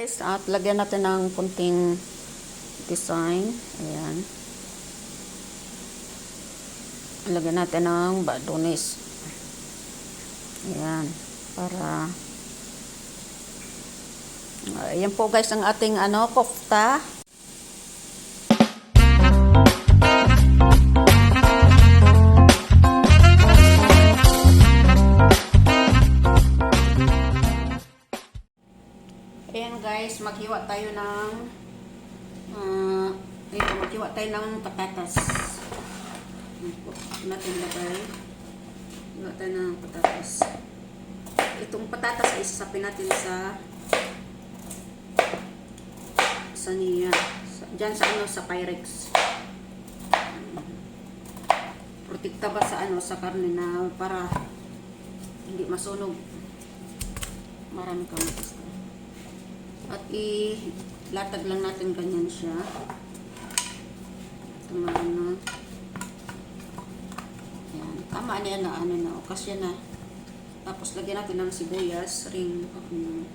Guys, at lagyan natin ng kunting design. Ayan. Lagyan natin ng badones. Ayan. Para Ayan po guys ang ating ano, kofta. Maghiwa tayo ng uh, ito, maghiwa tayo ng patatas. Natin lagay. Hiwa tayo ng patatas. Itong patatas ay sasapin natin sa sa niya. Sa, dyan sa ano, sa Pyrex. Protekta ba sa ano, sa karne na para hindi masunog. Marami kang gusto. At i-latag lang natin ganyan siya. Tama na. Yan. Tama na yan na ano na. O, kasya na. Tapos lagyan natin ng sibuyas. Ring. Um,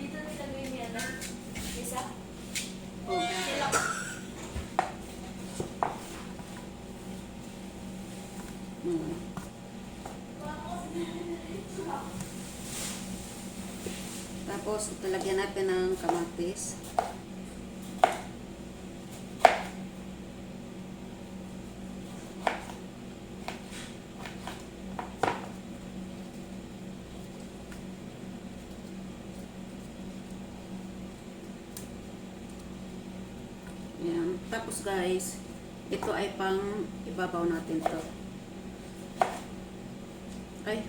Dito nilagay niya na. Isa? oh, Sila. Hmm. Tapos, italagyan natin ng kamatis. Yan. Tapos guys, ito ay pang ibabaw natin to. Ay.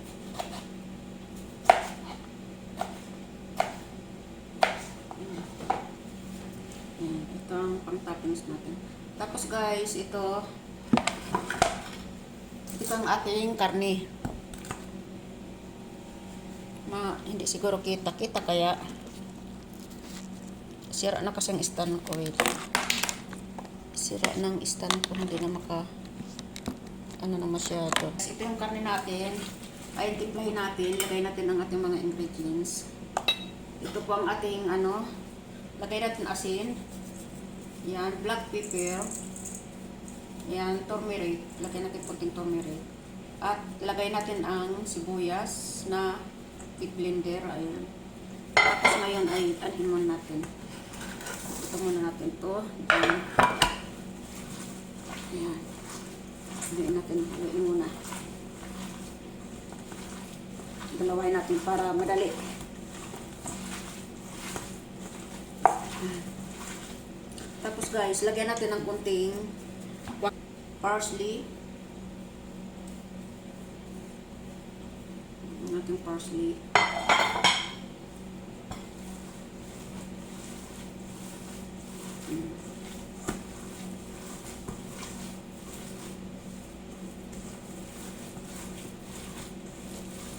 Yan. Ito ang toppings natin. Tapos guys, ito ito ang ating karne. Ma, hindi siguro kita-kita kaya sira na kasi ang stand ko. Wait. Sira ng stand ko. Hindi na maka ano na masyado. Ito yung karne natin. Ay, timplahin natin. Lagay natin ang ating mga ingredients. Ito po ang ating ano. Lagay natin asin. Yan, black pepper. Yan, turmeric. Lagay natin kunting turmeric. At lagay natin ang sibuyas na i-blender. Ayan. Tapos ngayon ay anhin muna natin. Ito muna natin to. Yan. Yan. Haluin natin. Haluin muna. Dalaway natin para madali. Tapos guys, lagyan natin ng kunting parsley. Ang ating parsley.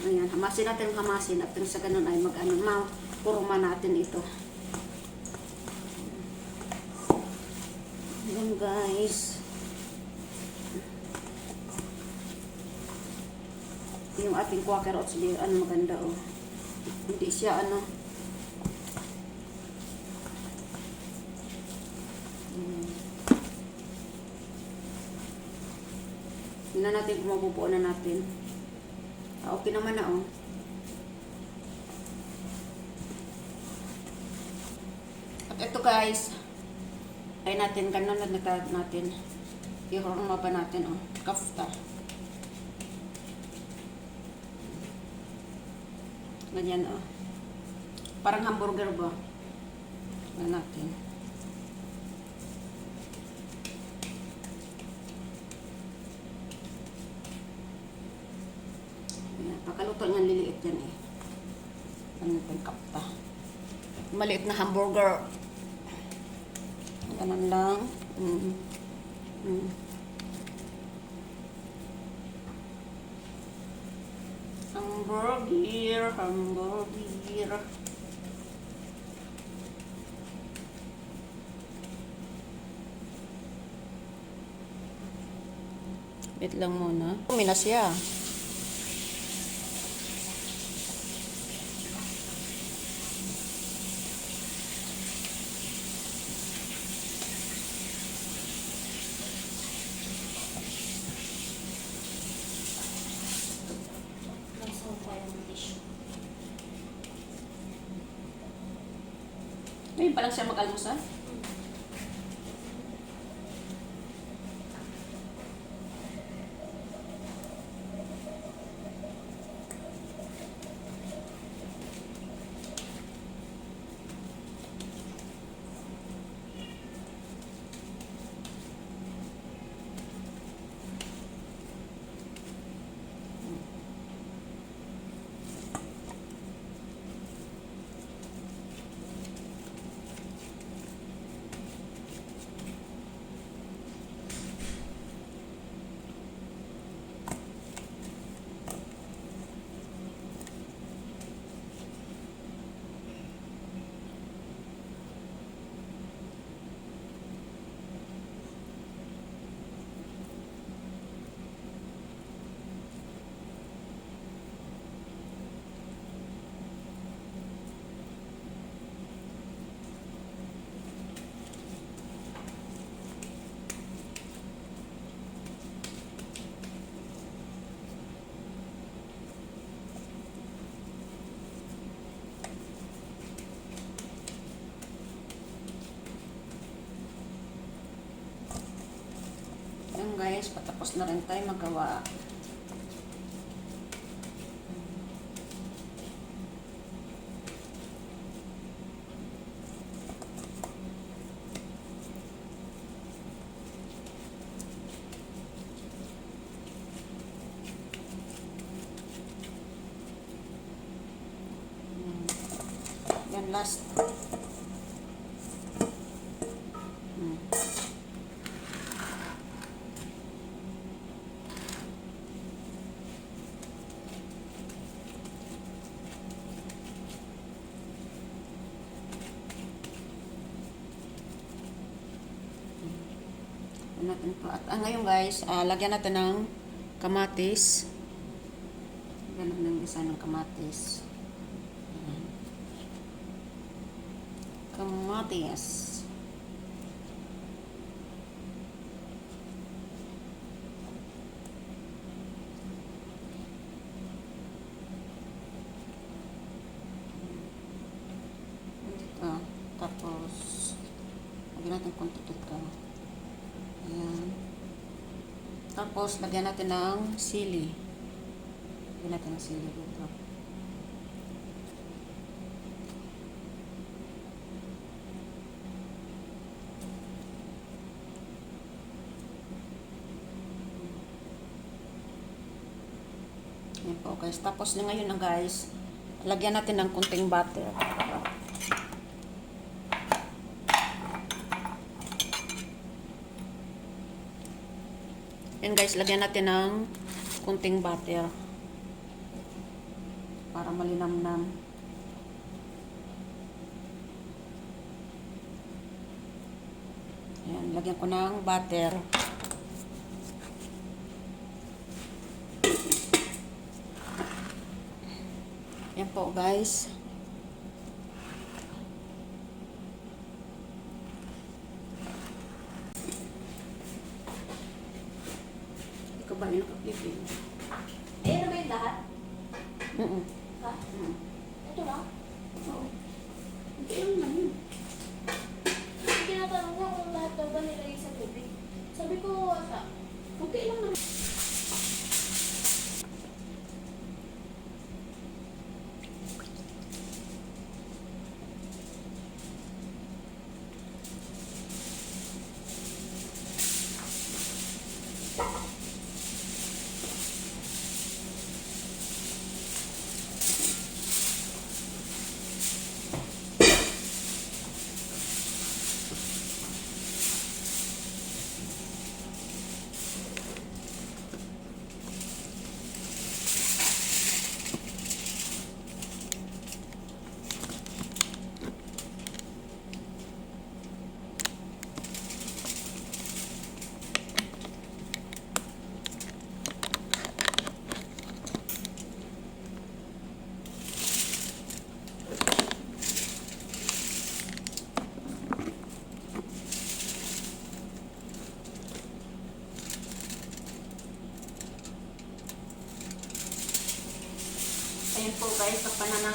Ayan, hamasin natin hamasin at sa ganun ay mag ano, mapuruma natin ito. Ayan guys. Yung ating quaker oats beer, ano maganda oh. Hindi siya ano. Ayan. Tingnan natin kung na natin. Ah, okay naman na, oh. At ito guys, ay natin, ganun na nagkalat natin. Ihorma pa natin, oh. Kafta. Ganyan, oh. Parang hamburger ba? Ganun natin. Ayan, pagkaluto niyan, liliit yan eh. Ano yung kapta. Maliit na hamburger. Ganun lang. Mm. Mm. Hamburger, hamburger. Wait lang muna. Umina siya. Ngayon pa lang siya mag-almusal. Yung guys, patapos na rin tayo magawa. Yan last. Hmm. Yan natin po. At ah, ngayon guys, ah, lagyan natin ng kamatis. Lagyan natin ng isa ng kamatis. Kamatis. Dito. Tapos, lagyan natin konti dito. Ayan. Tapos, lagyan natin ng sili. Lagyan natin ng sili dito. Ayan po guys. Tapos na ngayon na guys, lagyan natin ng kunting butter. Yan guys, lagyan natin ng kunting butter. Para malinamnam. Yan, lagyan ko ng butter. Yan po guys. Yung nakaklipin? Ayan na ba yung lahat? Mm-mm.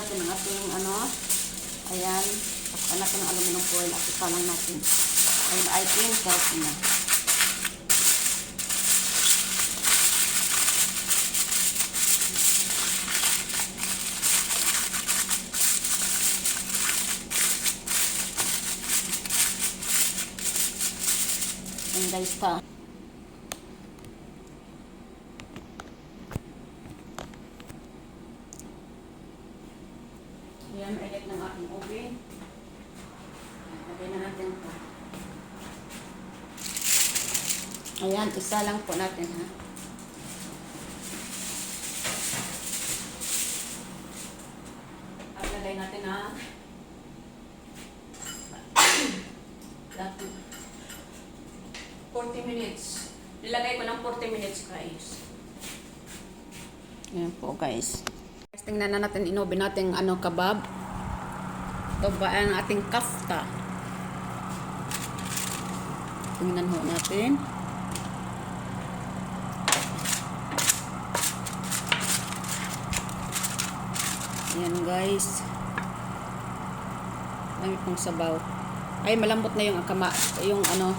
Natin ang ating ano. Ayan, takpan natin ang aluminum foil at ikalang natin. Ayun, I think sarap na. Ayan guys, ta. Ayan, edit ng aking oven. Lagay na natin ito. Ayan, isa lang po natin ha. At lagay natin ha. Dapat 40 minutes. Nilagay ko ng 40 minutes guys. Ayan po guys. Guys, tingnan na natin, inobe natin ano, kabab. Ito ba ang ating kafta? Tingnan ho natin. Ayan guys. Dami pong sabaw. Ay, malambot na yung akama, yung ano,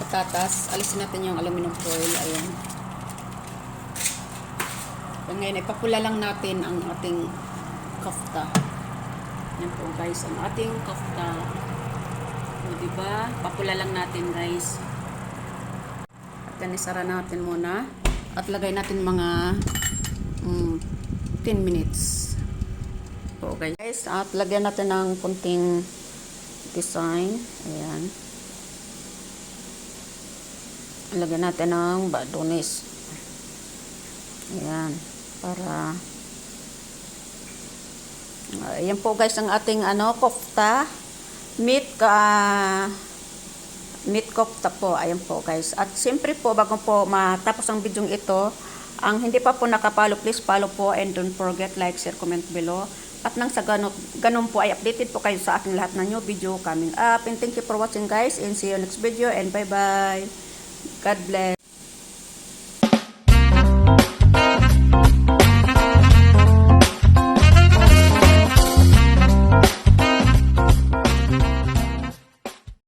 patatas. Alisin natin yung aluminum foil. Ayan. So, ngayon, ipapula lang natin ang ating kafta. Yan po guys, ang ating kafta. O, diba? Papula lang natin guys. At yan, isara natin muna. At lagay natin mga mm, 10 minutes. Guys. guys. At lagyan natin ng kunting design. Ayan. Lagyan natin ng badones. Ayan. Para Ayan po guys ang ating ano kofta. Meat ka meat kofta po. Ayan po guys. At siyempre po bago po matapos ang video ito, ang hindi pa po nakapalo, please follow po and don't forget like, share, comment below. At nang sa ganun, ganun po ay updated po kayo sa ating lahat ng new video coming up. And thank you for watching guys and see you next video and bye bye. God bless.